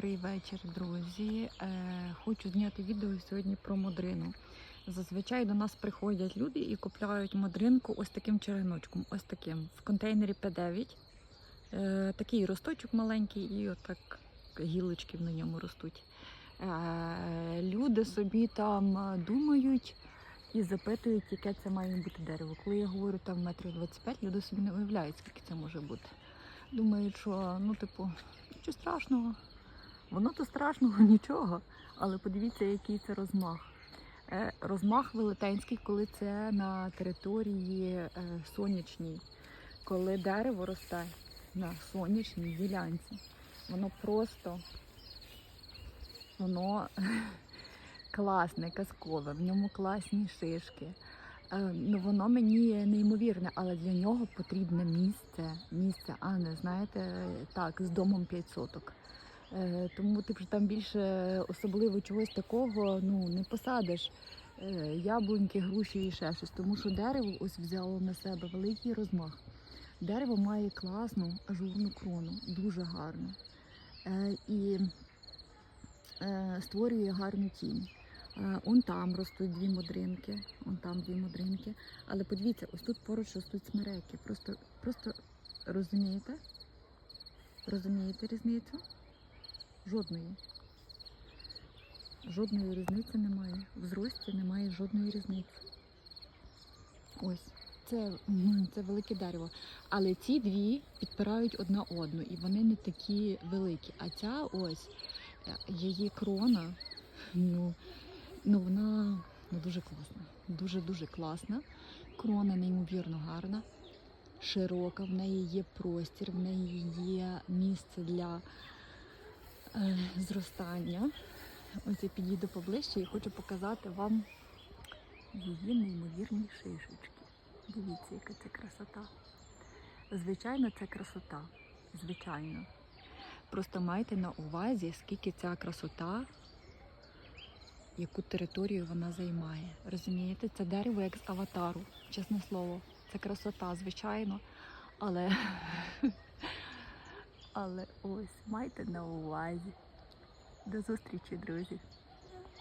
Добрий вечір, друзі. Е, хочу зняти відео сьогодні про модрину. Зазвичай до нас приходять люди і купляють модринку ось таким череночком, ось таким в контейнері П9. Е, такий росточок маленький, і отак гілочки на ньому ростуть. Е, люди собі там думають і запитують, яке це має бути дерево. Коли я говорю там метрів 25, люди собі не уявляють, скільки це може бути. Думають, що ну, типу, нічого страшного. Воно то страшного нічого, але подивіться, який це розмах. Е, Розмах велетенський, коли це на території е, сонячній, коли дерево росте на сонячній ділянці. Воно просто воно класне, казкове, в ньому класні шишки. Е, Ну, воно мені неймовірне, але для нього потрібне місце, місце, а не знаєте, так, з домом 5 соток. Е, Тому ти вже там більше особливо чогось такого ну, не посадиш. Е, Яблуньки, груші і ще щось. Тому що дерево ось взяло на себе великий розмах. Дерево має класну ажурну крону, дуже гарну. Е, І створює гарну тінь. Он там ростуть дві модринки, он там дві модринки. Але подивіться, ось тут поруч ростуть смереки. Просто, просто розумієте? Розумієте різницю? Жодної. Жодної різниці немає. В зрості немає жодної різниці. Ось. Це, це велике дерево. Але ці дві підпирають одна одну, і вони не такі великі. А ця ось е, її крона, ну, ну вона ну, дуже класна. Дуже-дуже класна. Крона неймовірно гарна, широка, в неї є простір, в неї є місце для зростання. Ось я підійду поближче і хочу показати вам її неймовірні шишечки. Дивіться, яка це красота. Звичайно, це красота. Звичайно. Просто майте на увазі, скільки ця красота, яку територію вона займає. Розумієте, це дерево як з аватару, чесне слово. Це красота, звичайно. Але, але ось майте на увазі. До зустрічі, друзі!